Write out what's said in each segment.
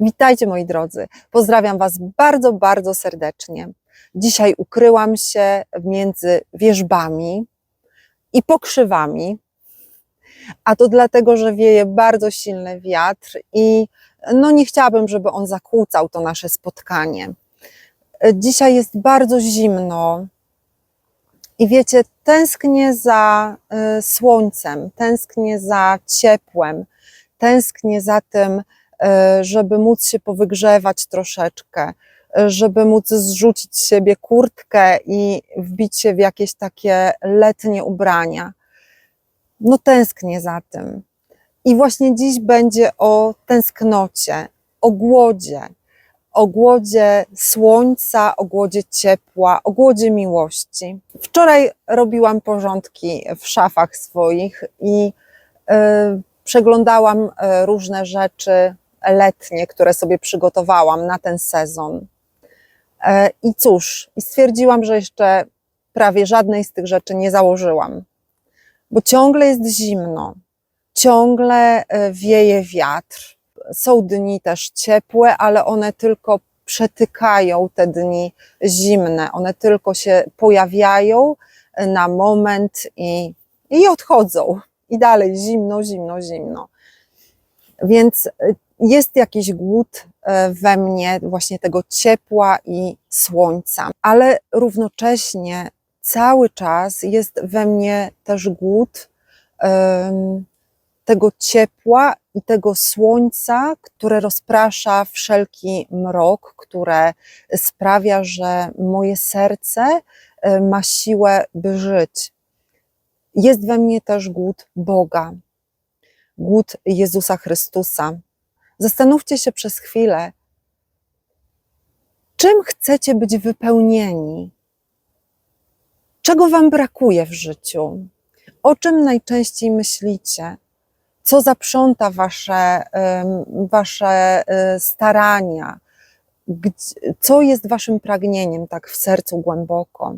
Witajcie moi drodzy. Pozdrawiam Was bardzo, bardzo serdecznie. Dzisiaj ukryłam się między wierzbami i pokrzywami, a to dlatego, że wieje bardzo silny wiatr i no nie chciałabym, żeby on zakłócał to nasze spotkanie. Dzisiaj jest bardzo zimno i wiecie, tęsknię za y, słońcem, tęsknię za ciepłem, tęsknię za tym, żeby móc się powygrzewać troszeczkę, y, żeby móc zrzucić z siebie kurtkę i wbić się w jakieś takie letnie ubrania. No tęsknię za tym. I właśnie dziś będzie o tęsknocie, o głodzie, o głodzie słońca, o głodzie ciepła, o głodzie miłości. Wczoraj robiłam porządki w szafach swoich i e, przeglądałam e, różne rzeczy letnie, które sobie przygotowałam na ten sezon. E, I cóż, i stwierdziłam, że jeszcze prawie żadnej z tych rzeczy nie założyłam, bo ciągle jest zimno, ciągle e, wieje wiatr. Są dni też ciepłe, ale one tylko przetykają te dni zimne. One tylko się pojawiają e, na moment i, i odchodzą. I dalej zimno, zimno, zimno. Więc jest jakiś głód e, we mnie właśnie tego ciepła i słońca, ale równocześnie cały czas jest we mnie też głód tego ciepła i tego słońca, które rozprasza wszelki mrok, które sprawia, że moje serce e, ma siłę, by żyć. Jest we mnie też głód Boga, głód Jezusa Chrystusa. Zastanówcie się przez chwilę, czym chcecie być wypełnieni? Czego Wam brakuje w życiu? O czym najczęściej myślicie? Co zaprząta Wasze, wasze e, starania? Co jest Waszym pragnieniem tak w sercu głęboko?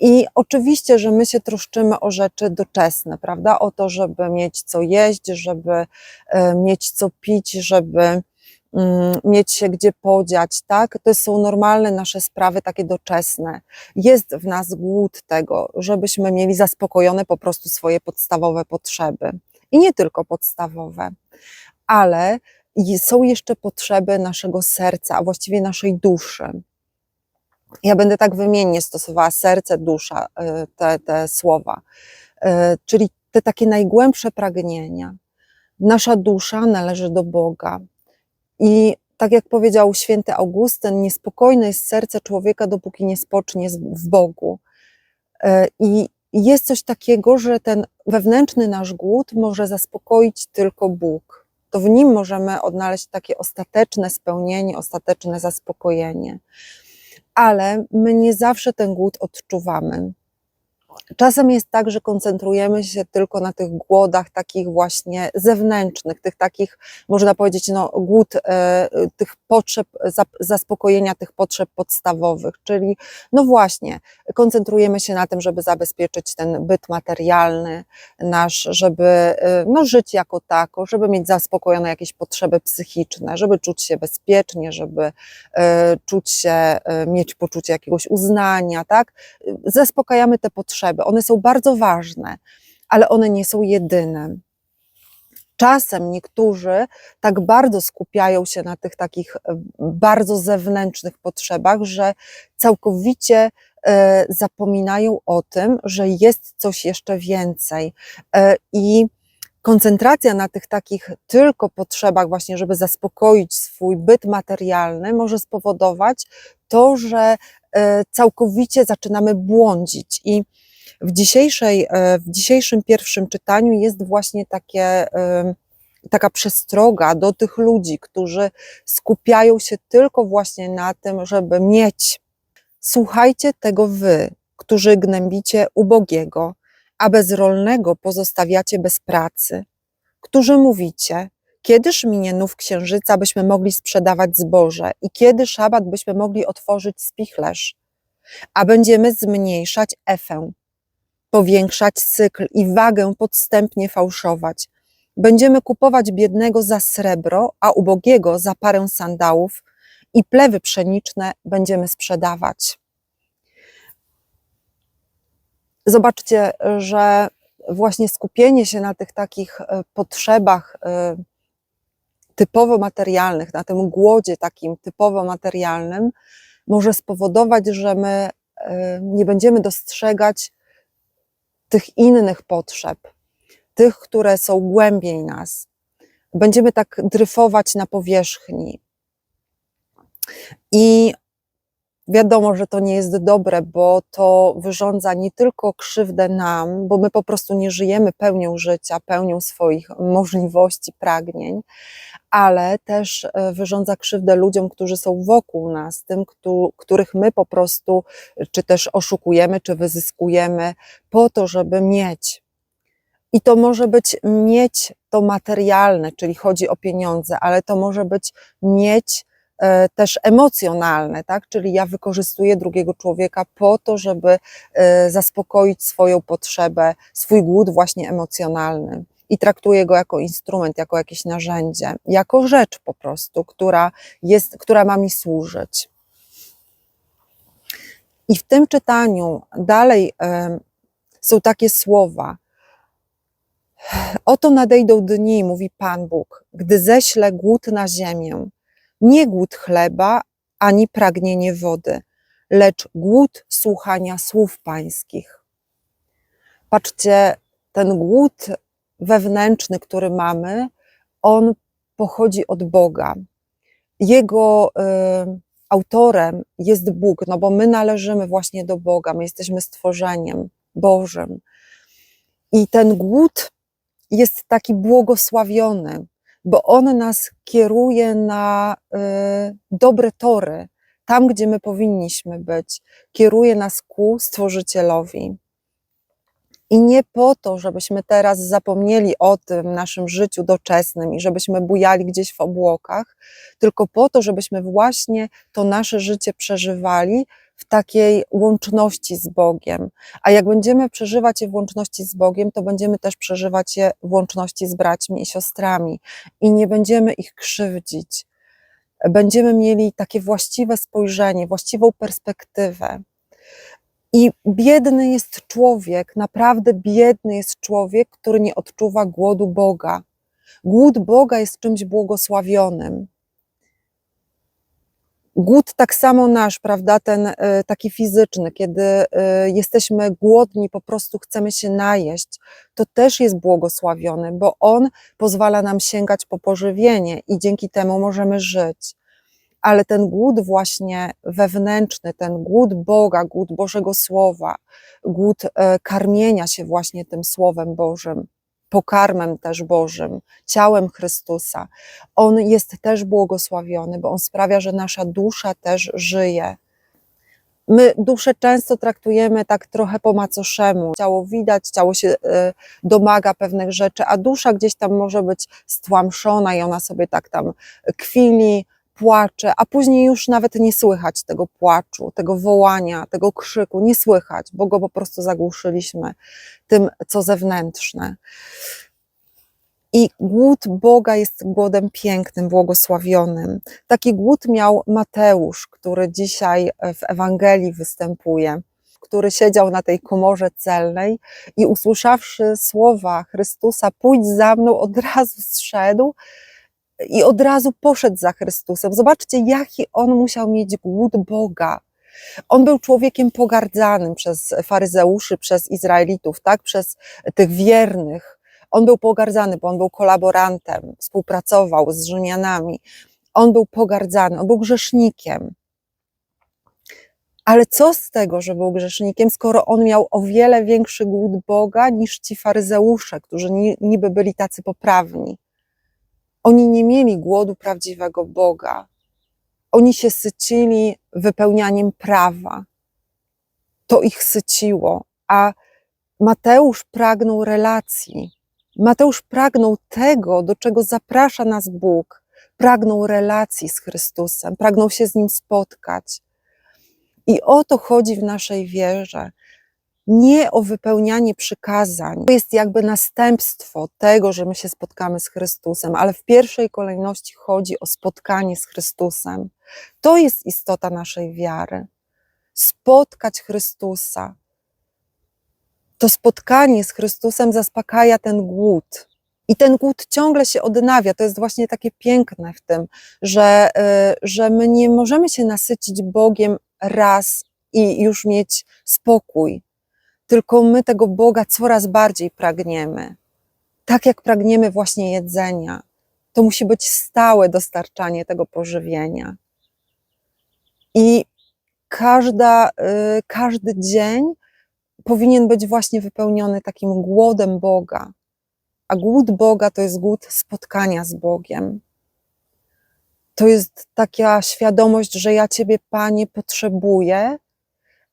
I oczywiście, że my się troszczymy o rzeczy doczesne, prawda? O to, żeby mieć co jeść, żeby e, mieć co pić, żeby mm, mieć się gdzie podziać, tak? To są normalne nasze sprawy takie doczesne. Jest w nas głód tego, żebyśmy mieli zaspokojone po prostu swoje podstawowe potrzeby. I nie tylko podstawowe, ale są jeszcze potrzeby naszego serca, a właściwie naszej duszy. Ja będę tak wymiennie stosowała serce, dusza, y, te, te słowa, Y, czyli te takie najgłębsze pragnienia. Nasza dusza należy do Boga. I tak jak powiedział święty Augustyn, niespokojne jest serce człowieka, dopóki nie spocznie w Bogu. Y, I jest coś takiego, że ten wewnętrzny nasz głód może zaspokoić tylko Bóg. To w nim możemy odnaleźć takie ostateczne spełnienie, ostateczne zaspokojenie ale my nie zawsze ten głód odczuwamy. Czasem jest tak, że koncentrujemy się tylko na tych głodach takich właśnie zewnętrznych, tych takich, można powiedzieć, no, głód e, tych potrzeb, zaspokojenia tych potrzeb podstawowych, czyli no właśnie, koncentrujemy się na tym, żeby zabezpieczyć ten byt materialny nasz, żeby e, no, żyć jako tako, żeby mieć zaspokojone jakieś potrzeby psychiczne, żeby czuć się bezpiecznie, żeby e, czuć się, mieć poczucie jakiegoś uznania, tak? Zaspokajamy te potrzeby. One są bardzo ważne, ale one nie są jedyne. Czasem niektórzy tak bardzo skupiają się na tych takich e, bardzo zewnętrznych potrzebach, że całkowicie e, zapominają o tym, że jest coś jeszcze więcej. E, I koncentracja na tych takich tylko potrzebach, właśnie, żeby zaspokoić swój byt materialny, może spowodować to, że całkowicie zaczynamy błądzić. I w, dzisiejszej, e, w dzisiejszym pierwszym czytaniu jest właśnie takie, e, taka przestroga do tych ludzi, którzy skupiają się tylko właśnie na tym, żeby mieć. Słuchajcie tego wy, którzy gnębicie ubogiego, a bezrolnego pozostawiacie bez pracy, którzy mówicie, kiedyż minie nów księżyca, byśmy mogli sprzedawać zboże i kiedy szabat byśmy mogli otworzyć spichlerz, a będziemy zmniejszać efę, powiększać cykl i wagę podstępnie fałszować. Będziemy kupować biednego za srebro, a ubogiego za parę sandałów i plewy pszeniczne będziemy sprzedawać. Zobaczcie, że właśnie skupienie się na tych takich e, potrzebach e, typowo materialnych, na tym głodzie takim typowo materialnym, może spowodować, że my e, nie będziemy dostrzegać tych innych potrzeb, tych, które są głębiej nas. Będziemy tak dryfować na powierzchni. I wiadomo, że to nie jest dobre, bo to wyrządza nie tylko krzywdę nam, bo my po prostu nie żyjemy pełnią życia, pełnią swoich możliwości, pragnień, ale też e, wyrządza krzywdę ludziom, którzy są wokół nas, tym, któ- których my po prostu czy też oszukujemy, czy wyzyskujemy po to, żeby mieć. I to może być mieć to materialne, czyli chodzi o pieniądze, ale to może być mieć też emocjonalne, tak? Czyli ja wykorzystuję drugiego człowieka po to, żeby e, zaspokoić swoją potrzebę, swój głód właśnie emocjonalny. I traktuję go jako instrument, jako jakieś narzędzie, jako rzecz po prostu, która, jest, która ma mi służyć. I w tym czytaniu dalej e, są takie słowa. Oto nadejdą dni, mówi Pan Bóg, gdy ześlę głód na ziemię. Nie głód chleba, ani pragnienie wody, lecz głód słuchania słów Pańskich. Patrzcie, ten głód wewnętrzny, który mamy, on pochodzi od Boga. Jego y, autorem jest Bóg, no bo my należymy właśnie do Boga, my jesteśmy stworzeniem Bożym. I ten głód jest taki błogosławiony, bo on nas kieruje na y, dobre tory, tam gdzie my powinniśmy być, kieruje nas ku Stworzycielowi. I nie po to, żebyśmy teraz zapomnieli o tym naszym życiu doczesnym i żebyśmy bujali gdzieś w obłokach, tylko po to, żebyśmy właśnie to nasze życie przeżywali w takiej łączności z Bogiem. A jak będziemy przeżywać je w łączności z Bogiem, to będziemy też przeżywać je w łączności z braćmi i siostrami i nie będziemy ich krzywdzić. Będziemy mieli takie właściwe spojrzenie, właściwą perspektywę. I biedny jest człowiek, naprawdę biedny jest człowiek, który nie odczuwa głodu Boga. Głód Boga jest czymś błogosławionym. Głód tak samo nasz, prawda, ten y, taki fizyczny, kiedy y, jesteśmy głodni, po prostu chcemy się najeść, to też jest błogosławiony, bo on pozwala nam sięgać po pożywienie i dzięki temu możemy żyć. Ale ten głód właśnie wewnętrzny, ten głód Boga, głód Bożego Słowa, głód e, karmienia się właśnie tym Słowem Bożym, pokarmem też Bożym, ciałem Chrystusa, on jest też błogosławiony, bo on sprawia, że nasza dusza też żyje. My duszę często traktujemy tak trochę po macoszemu. Ciało widać, ciało się e, domaga pewnych rzeczy, a dusza gdzieś tam może być stłamszona i ona sobie tak tam kwili, płacze, a później już nawet nie słychać tego płaczu, tego wołania, tego krzyku, nie słychać, bo go po prostu zagłuszyliśmy tym, co zewnętrzne. I głód Boga jest głodem pięknym, błogosławionym. Taki głód miał Mateusz, który dzisiaj w Ewangelii występuje, który siedział na tej komorze celnej i usłyszawszy słowa Chrystusa, pójdź za mną, od razu zszedł i od razu poszedł za Chrystusem. Zobaczcie, jaki on musiał mieć głód Boga. On był człowiekiem pogardzanym przez faryzeuszy, przez Izraelitów, tak, przez tych wiernych. On był pogardzany, bo on był kolaborantem, współpracował z Rzymianami. On był pogardzany, on był grzesznikiem. Ale co z tego, że był grzesznikiem, skoro on miał o wiele większy głód Boga niż ci faryzeusze, którzy niby byli tacy poprawni? Oni nie mieli głodu prawdziwego Boga. Oni się sycili wypełnianiem prawa. To ich syciło, a Mateusz pragnął relacji. Mateusz pragnął tego, do czego zaprasza nas Bóg. Pragnął relacji z Chrystusem, pragnął się z nim spotkać. I o to chodzi w naszej wierze. Nie o wypełnianie przykazań. To jest jakby następstwo tego, że my się spotkamy z Chrystusem, ale w pierwszej kolejności chodzi o spotkanie z Chrystusem. To jest istota naszej wiary. Spotkać Chrystusa. To spotkanie z Chrystusem zaspokaja ten głód. I ten głód ciągle się odnawia. To jest właśnie takie piękne w tym, że, y, że my nie możemy się nasycić Bogiem raz i już mieć spokój, tylko my tego Boga coraz bardziej pragniemy. Tak jak pragniemy właśnie jedzenia. To musi być stałe dostarczanie tego pożywienia. I każda, y, każdy dzień powinien być właśnie wypełniony takim głodem Boga. A głód Boga to jest głód spotkania z Bogiem. To jest taka świadomość, że ja Ciebie, Panie, potrzebuję,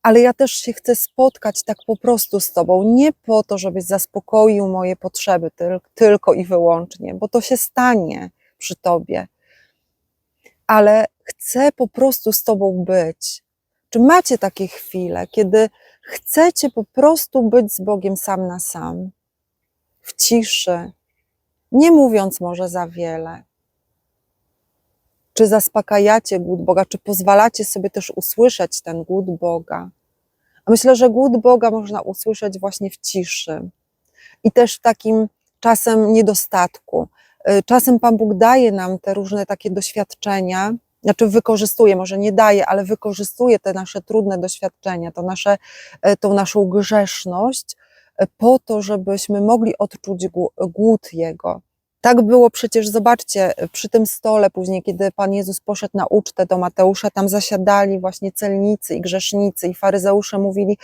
ale ja też się chcę spotkać tak po prostu z Tobą, nie po to, żebyś zaspokoił moje potrzeby tylko i wyłącznie, bo to się stanie przy Tobie, ale chcę po prostu z Tobą być. Czy macie takie chwile, kiedy chcecie po prostu być z Bogiem sam na sam, w ciszy, nie mówiąc może za wiele? Czy zaspokajacie głód Boga, czy pozwalacie sobie też usłyszeć ten głód Boga? A myślę, że głód Boga można usłyszeć właśnie w ciszy i też w takim czasem niedostatku. Y, Czasem Pan Bóg daje nam te różne takie doświadczenia, znaczy wykorzystuje, może nie daje, ale wykorzystuje te nasze trudne doświadczenia, to nasze, y, tą naszą grzeszność y, po to, żebyśmy mogli odczuć głó- głód Jego. Tak było przecież, zobaczcie, przy tym stole później, kiedy Pan Jezus poszedł na ucztę do Mateusza, tam zasiadali właśnie celnicy i grzesznicy i faryzeusze mówili,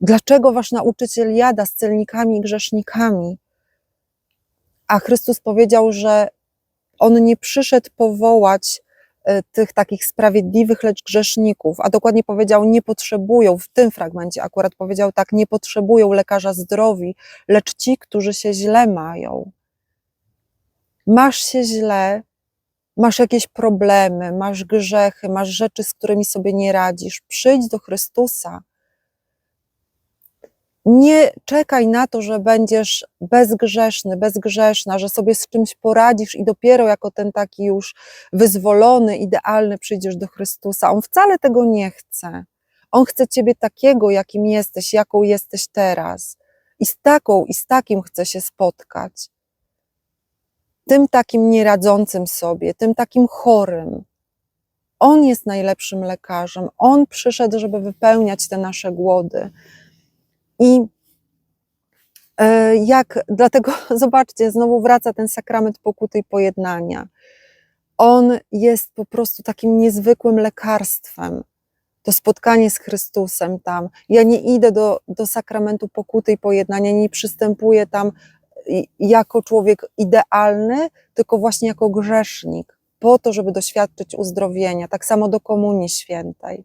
dlaczego wasz nauczyciel jada z celnikami i grzesznikami? A Chrystus powiedział, że On nie przyszedł powołać e, tych takich sprawiedliwych, lecz grzeszników, a dokładnie powiedział, nie potrzebują, w tym fragmencie akurat powiedział tak, nie potrzebują lekarza zdrowi, lecz ci, którzy się źle mają masz się źle, masz jakieś problemy, masz grzechy, masz rzeczy, z którymi sobie nie radzisz, przyjdź do Chrystusa. Nie czekaj na to, że będziesz bezgrzeszny, bezgrzeszna, że sobie z czymś poradzisz i dopiero jako ten taki już wyzwolony, idealny przyjdziesz do Chrystusa. On wcale tego nie chce. On chce ciebie takiego, jakim jesteś, jaką jesteś teraz. I z taką, i z takim chce się spotkać tym takim nieradzącym sobie, tym takim chorym. On jest najlepszym lekarzem. On przyszedł, żeby wypełniać te nasze głody. I e, jak, dlatego zobaczcie, znowu wraca ten sakrament pokuty i pojednania. On jest po prostu takim niezwykłym lekarstwem. To spotkanie z Chrystusem tam. Ja nie idę do, do sakramentu pokuty i pojednania, nie przystępuję tam jako człowiek idealny, tylko właśnie jako grzesznik, po to, żeby doświadczyć uzdrowienia, tak samo do Komunii Świętej.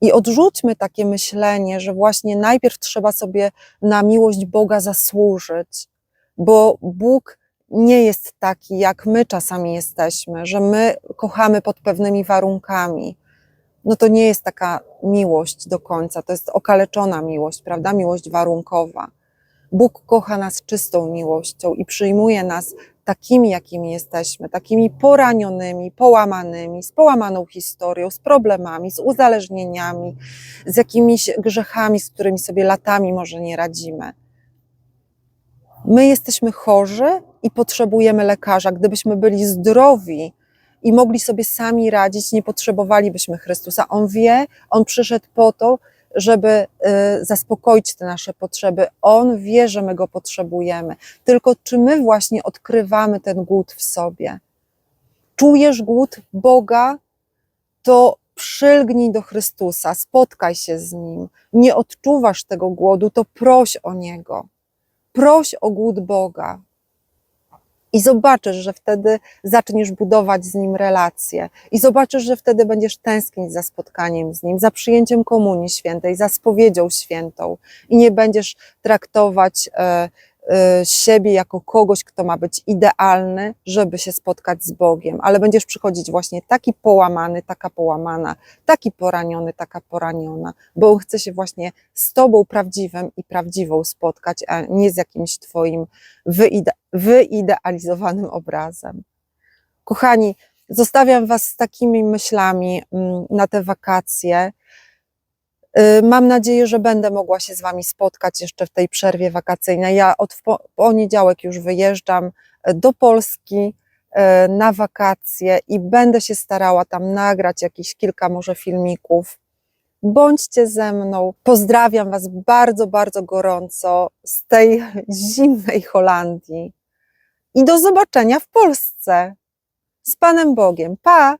I odrzućmy takie myślenie, że właśnie najpierw trzeba sobie na miłość Boga zasłużyć, bo Bóg nie jest taki, jak my czasami jesteśmy, że my kochamy pod pewnymi warunkami. No to nie jest taka miłość do końca, to jest okaleczona miłość, prawda? Miłość warunkowa. Bóg kocha nas czystą miłością i przyjmuje nas takimi, jakimi jesteśmy, takimi poranionymi, połamanymi, z połamaną historią, z problemami, z uzależnieniami, z jakimiś grzechami, z którymi sobie latami może nie radzimy. My jesteśmy chorzy i potrzebujemy lekarza. Gdybyśmy byli zdrowi i mogli sobie sami radzić, nie potrzebowalibyśmy Chrystusa. On wie, on przyszedł po to, żeby y, zaspokoić te nasze potrzeby. On wie, że my go potrzebujemy. Tylko czy my właśnie odkrywamy ten głód w sobie? Czujesz głód Boga, to przylgnij do Chrystusa, spotkaj się z Nim. Nie odczuwasz tego głodu, to proś o Niego. Proś o głód Boga. I zobaczysz, że wtedy zaczniesz budować z nim relacje. I zobaczysz, że wtedy będziesz tęsknić za spotkaniem z nim, za przyjęciem Komunii Świętej, za spowiedzią świętą. I nie będziesz traktować e, siebie jako kogoś, kto ma być idealny, żeby się spotkać z Bogiem, ale będziesz przychodzić właśnie taki połamany, taka połamana, taki poraniony, taka poraniona, bo on chce się właśnie z Tobą prawdziwym i prawdziwą spotkać, a nie z jakimś Twoim wyide- wyidealizowanym obrazem. Kochani, zostawiam Was z takimi myślami mm, na te wakacje. Y, Mam nadzieję, że będę mogła się z Wami spotkać jeszcze w tej przerwie wakacyjnej. Ja od poniedziałek już wyjeżdżam e, do Polski e, na wakacje i będę się starała tam nagrać jakieś kilka może filmików. Bądźcie ze mną. Pozdrawiam Was bardzo, bardzo gorąco z tej zimnej Holandii. I do zobaczenia w Polsce. Z Panem Bogiem. Pa!